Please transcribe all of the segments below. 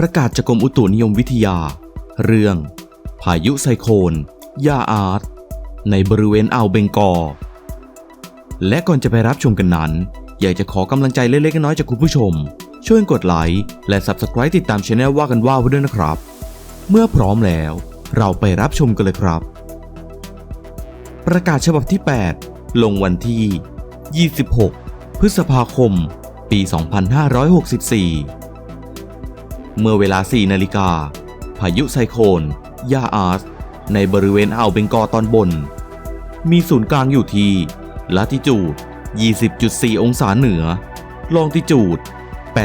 ประกาศจากกรมอุตุนิยมวิทยา เรื่อง พายุไซโคลนยาอาร์ตในบริเวณอ่าวเบงกอลและก่อนจะไปรับชมกันนั้น อยากจะขอกำลังใจเล็กๆน้อยๆจากคุณผู้ชม ช่วยกดไลค์และ Subscribe ติดตามช anel ว่ากันว่าไว้ด้วยนะครับ เมื่อพร้อมแล้ว เราไปรับชมกันเลยครับ ประกาศฉบับที่ 8 ลงวันที่ 26 พฤษภาคม ปี 2564 เมื่อเวลา 4 นาฬิกา พายุไซโคลนยาอาร์สในบริเวณอ่าวเบงกอตอนบน มีศูนย์กลางอยู่ที่ลาติจูด 20.4 องศาเหนือ ลองติจูด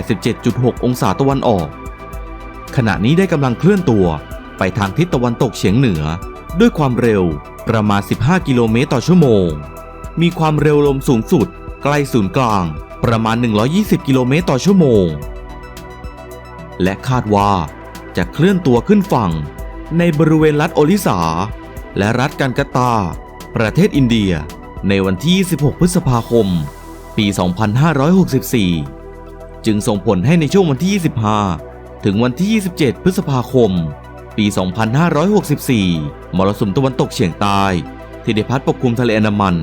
87.6 องศาตะวันออก ขณะนี้ได้กำลังเคลื่อนตัวไปทางทิศตะวันตกเฉียงเหนือ ด้วยความเร็วประมาณ 15 กิโลเมตรต่อชั่วโมง มีความเร็วลมสูงสุด ใกล้ศูนย์กลาง ประมาณ 120 กิโลเมตรต่อชั่วโมง และคาดว่าจะเคลื่อนตัวขึ้นฝั่ง ในบริเวณรัฐโอริสา และรัฐกันกตา ประเทศอินเดีย ในวันที่26พฤษภาคม ปี 2564 จึงส่งผลให้ในช่วงวันที่ 25 ถึงวันที่ 27 พฤษภาคม ปี 2564 มรสุมตะวันตกเฉียงใต้ที่ได้พัดปกคลุมทะเลอันดามัน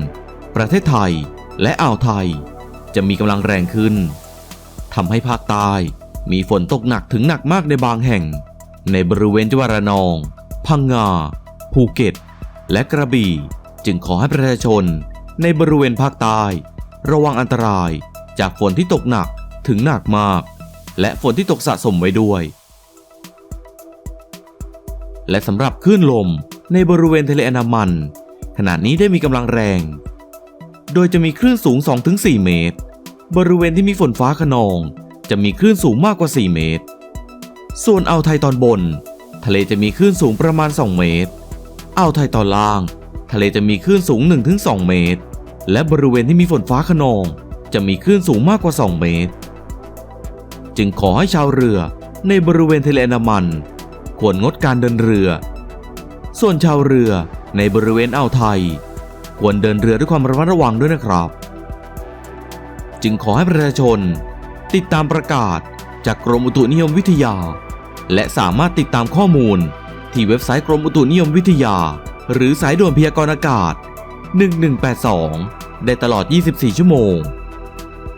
ประเทศไทยและอ่าวไทย จะมีกำลังแรงขึ้นทำให้ภาคใต้ มีฝนตกหนักถึงหนักมากในบางแห่ง ในบริเวณจังหวัดระนอง พังงา ภูเก็ต และกระบี่ จึงขอให้ประชาชน ในบริเวณภาคใต้ระวังอันตราย จากฝนที่ตกหนักถึงหนักมาก และฝนที่ตกสะสมไว้ด้วย และสำหรับคลื่นลมในบริเวณทะเลอันามัน ขณะนี้ได้มีกำลังแรง โดยจะมีคลื่นสูง 2-4 เมตร บริเวณที่มีฝนฟ้าขนอง จะมีคลื่นสูงมากกว่า 4 เมตร ส่วนอ่าวไทยตอนบน ทะเลจะมีคลื่นสูงประมาณ 2 เมตร อ่าวไทยตอนล่าง ทะเลจะมีคลื่นสูง 1-2 เมตร และบริเวณที่มีฝนฟ้าขนอง จะมีคลื่นสูงมากกว่า 2 เมตร จึงขอให้ชาวเรือในบริเวณทะเลอันดามัน ควรงดการเดินเรือ ส่วนชาวเรือในบริเวณอ่าวไทย ควรเดินเรือด้วยความระมัดระวังด้วยนะครับ จึงขอให้ประชาชน ติดตามประกาศจากกรมอุตุนิยมวิทยา และสามารถติดตามข้อมูล ที่เว็บไซต์กรมอุตุนิยมวิทยา หรือสายด่วนพยากรณ์อากาศ 1182 ได้ตลอด 24 ชั่วโมง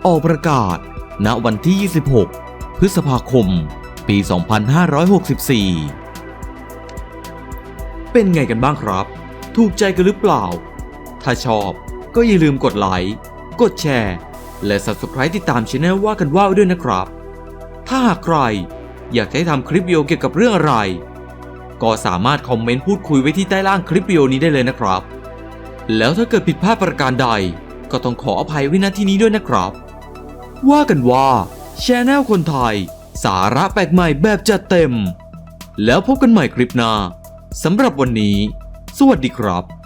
ออกประกาศ ณ วันที่ 26 พฤษภาคม ปี 2564 เป็นไงกันบ้างครับ ถูกใจกันหรือเปล่า ถ้าชอบก็อย่าลืมกดไลค์ กดแชร์ และ Subscribe ติดตามช anel ว่ากันว่าไว้ด้วยนะครับ ถ้าหากใครอยากให้ทำคลิปวิดีโอเกี่ยวกับเรื่องอะไร ก็สามารถคอมเมนต์พูดคุยไว้ที่ใต้ล่างคลิปวิดีโอนี้ได้เลยนะครับ แล้วถ้าเกิดผิดพลาดประการใด ก็ต้องขออภัยไว้ณที่นี้ด้วยนะครับ ว่ากันว่าช anel คนไทย สาระแปลกใหม่แบบจัดเต็ม แล้วพบกันใหม่คลิปหน้าสำหรับวันนี้ สวัสดีครับ